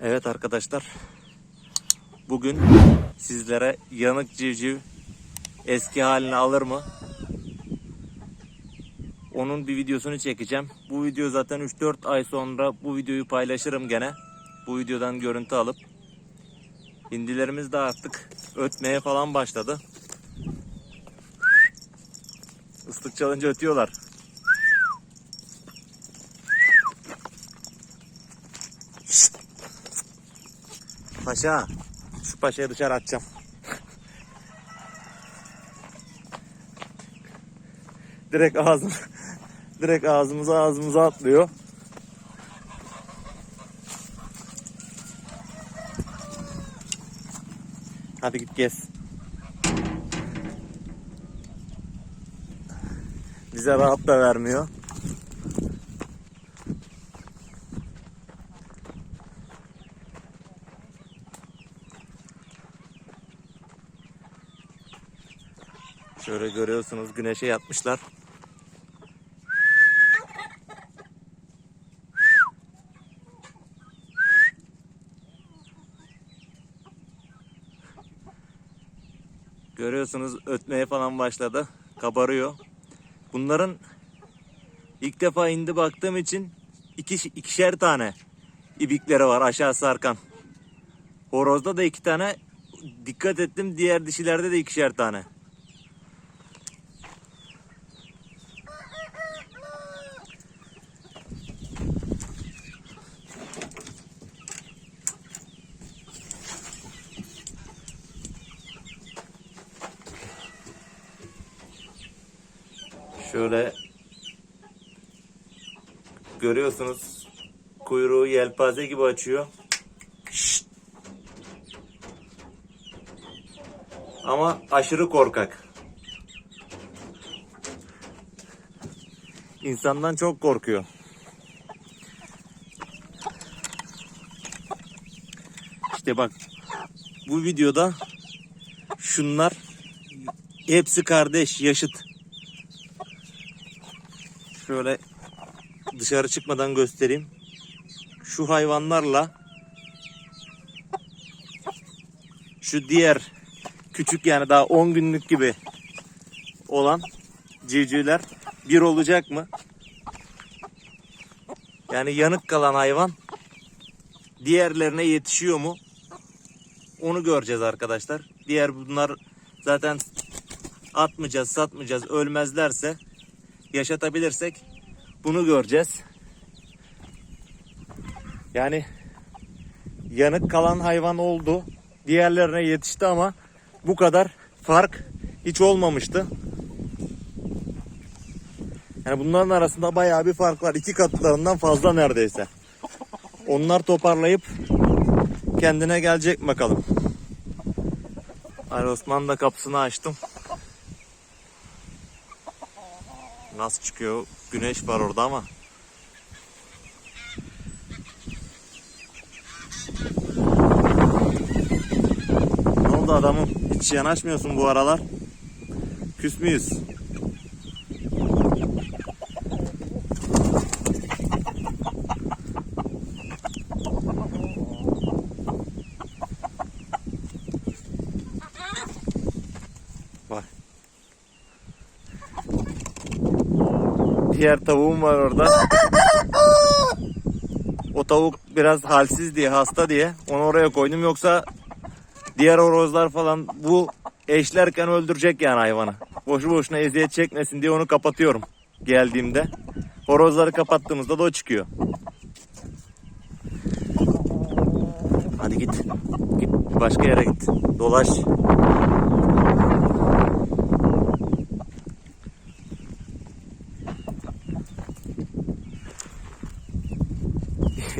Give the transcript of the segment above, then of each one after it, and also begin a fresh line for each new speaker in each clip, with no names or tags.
Evet arkadaşlar. Bugün sizlere yanık civciv eski halini alır mı? Onun bir videosunu çekeceğim. Bu video zaten 3-4 ay sonra bu videoyu paylaşırım gene. Bu videodan görüntü alıp. Hindilerimiz de artık ötmeye falan başladı. Islık çalınca ötüyorlar. Paşa. Şu paşayı dışarı atacağım. direkt ağzım direkt ağzımıza ağzımıza atlıyor. Hadi git gez. Bize rahat da vermiyor. Şöyle görüyorsunuz güneşe yatmışlar. Görüyorsunuz ötmeye falan başladı. Kabarıyor. Bunların ilk defa indi baktığım için iki, ikişer tane ibikleri var aşağı sarkan. Horozda da iki tane. Dikkat ettim diğer dişilerde de ikişer tane. Şöyle görüyorsunuz kuyruğu yelpaze gibi açıyor. Şşt. Ama aşırı korkak. İnsandan çok korkuyor. İşte bak bu videoda şunlar hepsi kardeş, yaşıt. Şöyle dışarı çıkmadan göstereyim. Şu hayvanlarla şu diğer küçük yani daha 10 günlük gibi olan civcivler bir olacak mı? Yani yanık kalan hayvan diğerlerine yetişiyor mu? Onu göreceğiz arkadaşlar. Diğer bunlar zaten atmayacağız, satmayacağız, ölmezlerse yaşatabilirsek bunu göreceğiz. Yani yanık kalan hayvan oldu. Diğerlerine yetişti ama bu kadar fark hiç olmamıştı. Yani bunların arasında bayağı bir fark var. İki katlarından fazla neredeyse. Onlar toparlayıp kendine gelecek bakalım. Ali Osman da kapısını açtım. Nasıl çıkıyor? Güneş var orada ama. Ne oldu adamım? Hiç yanaşmıyorsun bu aralar. Küs müyüz? Diğer tavuğum var orada. O tavuk biraz halsiz diye, hasta diye onu oraya koydum. Yoksa diğer horozlar falan bu eşlerken öldürecek yani hayvanı. Boşu boşuna eziyet çekmesin diye onu kapatıyorum geldiğimde. Horozları kapattığımızda da o çıkıyor. Hadi git. Git başka yere git. Dolaş.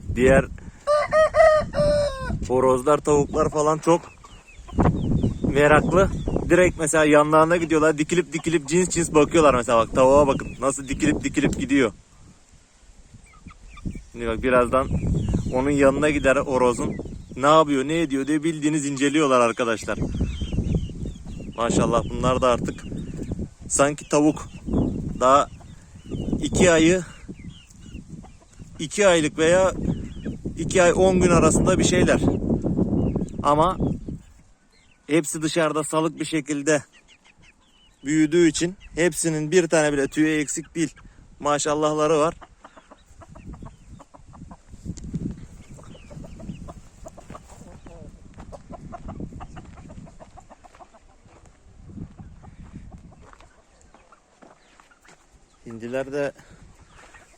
diğer horozlar, tavuklar falan çok meraklı. Direkt mesela yanlarına gidiyorlar. Dikilip dikilip cins cins bakıyorlar mesela bak tavuğa bakın. Nasıl dikilip dikilip gidiyor. Şimdi bak birazdan onun yanına gider horozun. Ne yapıyor, ne ediyor diye bildiğiniz inceliyorlar arkadaşlar. Maşallah bunlar da artık sanki tavuk. Daha iki ayı iki aylık veya 2 ay 10 gün arasında bir şeyler. Ama hepsi dışarıda salık bir şekilde büyüdüğü için hepsinin bir tane bile tüyü eksik değil. Maşallahları var. Hindiler de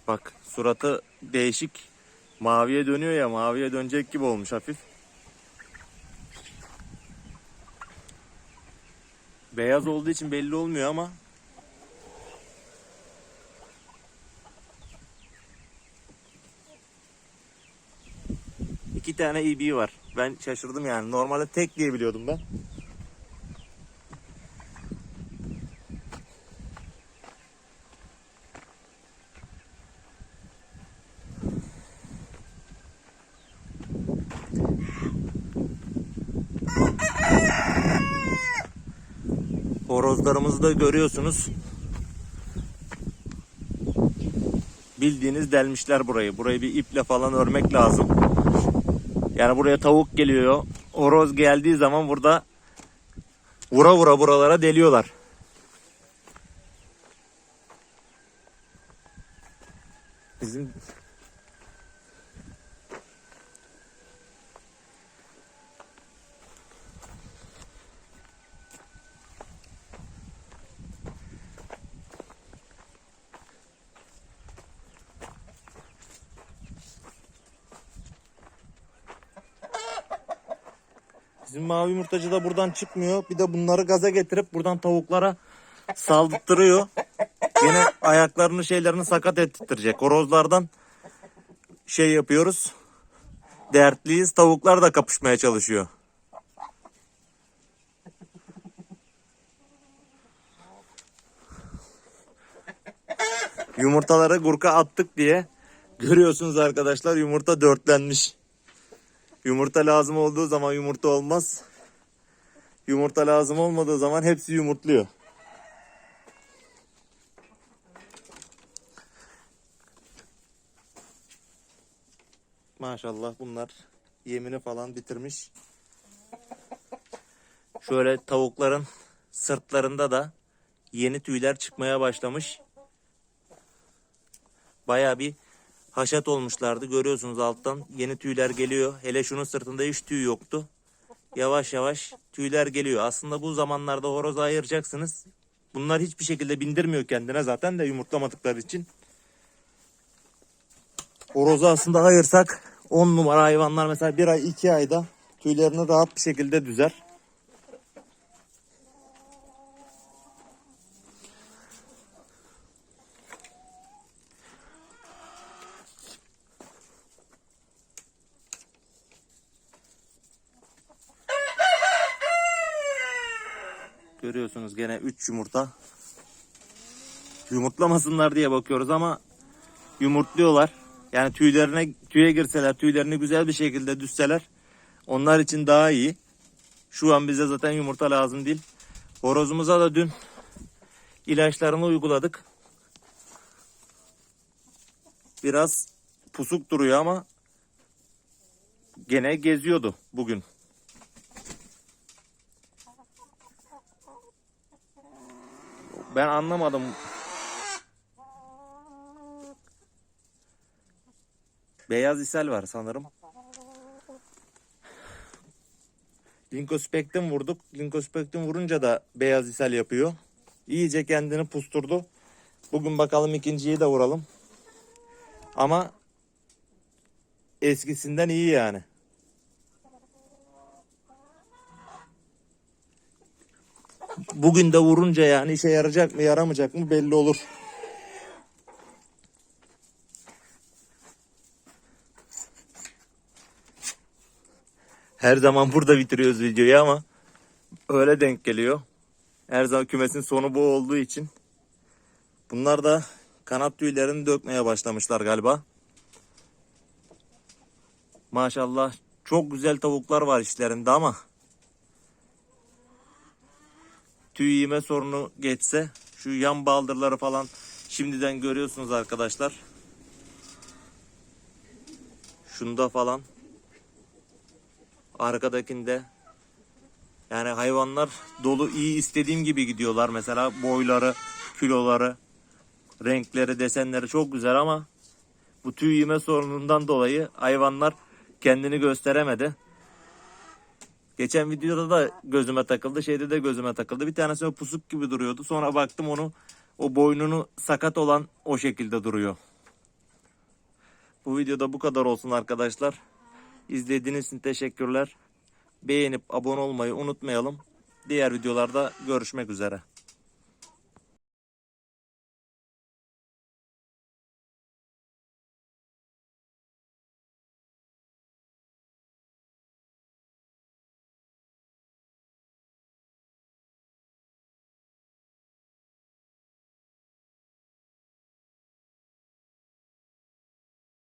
bak suratı değişik maviye dönüyor ya maviye dönecek gibi olmuş hafif. Beyaz olduğu için belli olmuyor ama iki tane EB var. Ben şaşırdım yani. Normalde tek diye biliyordum ben. Horozlarımızı da görüyorsunuz. Bildiğiniz delmişler burayı. Burayı bir iple falan örmek lazım. Yani buraya tavuk geliyor. Horoz geldiği zaman burada vura vura buralara deliyorlar. Bizim Bizim mavi yumurtacı da buradan çıkmıyor. Bir de bunları gaza getirip buradan tavuklara saldırtırıyor. Yine ayaklarını şeylerini sakat ettirecek. Horozlardan şey yapıyoruz. Dertliyiz. Tavuklar da kapışmaya çalışıyor. Yumurtaları gurka attık diye görüyorsunuz arkadaşlar yumurta dörtlenmiş. Yumurta lazım olduğu zaman yumurta olmaz. Yumurta lazım olmadığı zaman hepsi yumurtluyor. Maşallah bunlar yemini falan bitirmiş. Şöyle tavukların sırtlarında da yeni tüyler çıkmaya başlamış. Baya bir haşat olmuşlardı. Görüyorsunuz alttan yeni tüyler geliyor. Hele şunun sırtında hiç tüy yoktu. Yavaş yavaş tüyler geliyor. Aslında bu zamanlarda horozu ayıracaksınız. Bunlar hiçbir şekilde bindirmiyor kendine zaten de yumurtlamadıkları için. Horozu aslında ayırsak 10 numara hayvanlar mesela bir ay iki ayda tüylerini rahat bir şekilde düzer. Görüyorsunuz gene 3 yumurta. Yumurtlamasınlar diye bakıyoruz ama yumurtluyorlar. Yani tüylerine tüye girseler, tüylerini güzel bir şekilde düzseler onlar için daha iyi. Şu an bize zaten yumurta lazım değil. Horozumuza da dün ilaçlarını uyguladık. Biraz pusuk duruyor ama gene geziyordu bugün. Ben anlamadım. Beyaz ishal var sanırım. Linkospektin vurduk. Linkospektin vurunca da beyaz ishal yapıyor. İyice kendini pusturdu. Bugün bakalım ikinciyi de vuralım. Ama eskisinden iyi yani. Bugün de vurunca yani işe yarayacak mı yaramayacak mı belli olur. Her zaman burada bitiriyoruz videoyu ama öyle denk geliyor. Her zaman kümesin sonu bu olduğu için. Bunlar da kanat tüylerini dökmeye başlamışlar galiba. Maşallah çok güzel tavuklar var işlerinde ama tüy yeme sorunu geçse şu yan baldırları falan şimdiden görüyorsunuz arkadaşlar. Şunda falan. Arkadakinde. Yani hayvanlar dolu iyi istediğim gibi gidiyorlar. Mesela boyları, kiloları, renkleri, desenleri çok güzel ama bu tüy yeme sorunundan dolayı hayvanlar kendini gösteremedi. Geçen videoda da gözüme takıldı. Şeyde de gözüme takıldı. Bir tanesi pusuk gibi duruyordu. Sonra baktım onu o boynunu sakat olan o şekilde duruyor. Bu videoda bu kadar olsun arkadaşlar. İzlediğiniz için teşekkürler. Beğenip abone olmayı unutmayalım. Diğer videolarda görüşmek üzere.